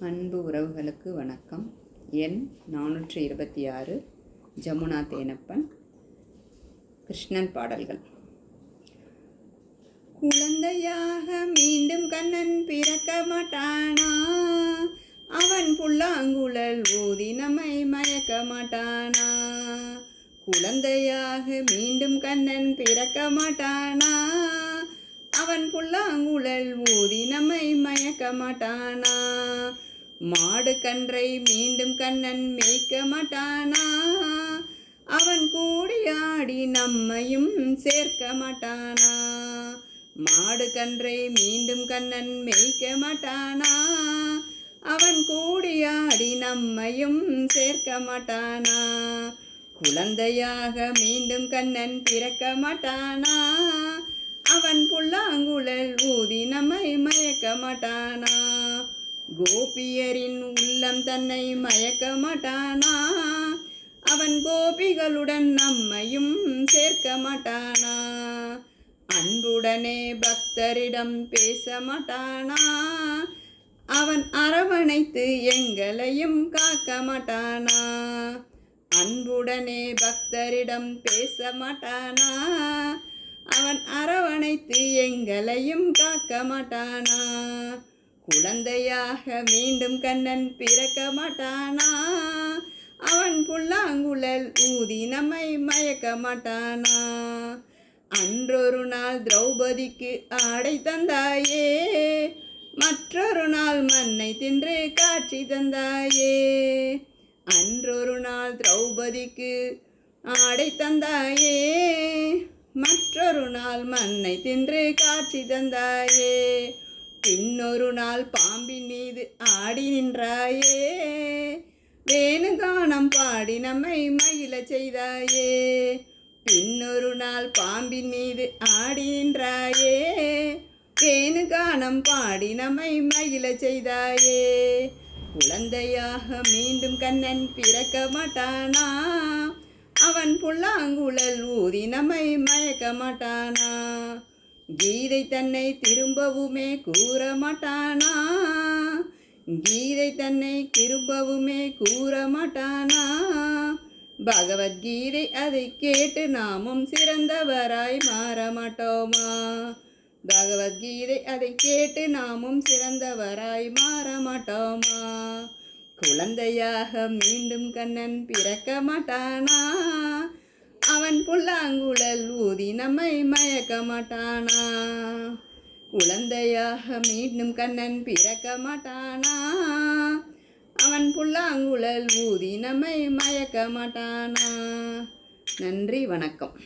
அன்பு உறவுகளுக்கு வணக்கம். எண் நானூற்றி இருபத்தி ஆறு ஜமுனா தேனப்பன் கிருஷ்ணன் பாடல்கள். குழந்தையாக மீண்டும் கண்ணன் பிறக்க மாட்டானா? அவன் புல்லாங்குழல் ஊதி நம்மை மயக்க மாட்டானா? குழந்தையாக மீண்டும் கண்ணன் பிறக்க மாட்டானா? அவன் புல்லாங்குழல் ஊதி நம்மை மயக்க மாட்டானா? மாடு கன்றை மீண்டும் கண்ணன் மேய்க்க மாட்டானா? அவன் கூடியாடி நம்மையும் சேர்க்க மாட்டானா? மாடு கன்றை மீண்டும் கண்ணன் மேய்க்க மாட்டானா? அவன் கூடியாடி நம்மையும் சேர்க்க மாட்டானா? குழந்தையாக மீண்டும் கண்ணன் பிறக்க மாட்டானா? புல்லாங்குழல் ஊதி நம்மை மயக்க மாட்டானா? கோபியரின் உள்ளம் தன்னை மயக்க மாட்டானா? அவன் கோபிகளுடன் நம்மையும் சேர்க்க மாட்டானா? அன்புடனே பக்தரிடம் பேச மாட்டானா? அவன் அரவணைத்து எங்களையும் காக்க மாட்டானா? அன்புடனே பக்தரிடம் பேச மாட்டானா? அவன் அரவணைத்து எங்களையும் காக்க மாட்டானா? குழந்தையாக மீண்டும் கண்ணன் பிறக்க மாட்டானா? அவன் புல்லாங்குழல் ஊதி நம்மை மயக்க மாட்டானா? அன்றொரு நாள் திரௌபதிக்கு ஆடை தந்தாயே. மற்றொரு நாள் மண்ணை தின்று காட்சி தந்தாயே. அன்றொரு நாள் திரௌபதிக்கு ஆடை தந்தாயே. மற்றொரு நாள் மண்ணை தின்று காட்சி தந்தாயே. இன்னொரு நாள் பாம்பின் மீது ஆடி நின்றாயே. வேணுகானம் பாடி நம்மை மகிழ செய்தாயே. இன்னொரு நாள் பாம்பின் மீது ஆடி நின்றாயே. வேணுகானம் பாடி நம்மை மகிழ செய்தாயே. குழந்தையாக மீண்டும் கண்ணன் பிறக்க மாட்டானா? அவன் புல்லாங்குழல் ஊதி நம்மை மயக்க மாட்டானா? கீதை தன்னை திரும்பவுமே கூற மாட்டானா? கீதை தன்னை திரும்பவுமே கூற மாட்டானா? பகவத்கீதை அதை கேட்டு நாமும் சிறந்தவராய் மாற மாட்டோமா? பகவத்கீதை அதை கேட்டு நாமும் சிறந்தவராய் மாற மாட்டோமா? குழந்தையாக மீண்டும் கண்ணன் பிறக்க மாட்டானா? அவன் புல்லாங்குழல் ஊதி நம்மை மயக்க மாட்டானா? குழந்தையாக மீண்டும் கண்ணன் பிறக்க மாட்டானா? அவன் புல்லாங்குழல் ஊதி நம்மை மயக்க மாட்டானா? நன்றி வணக்கம்.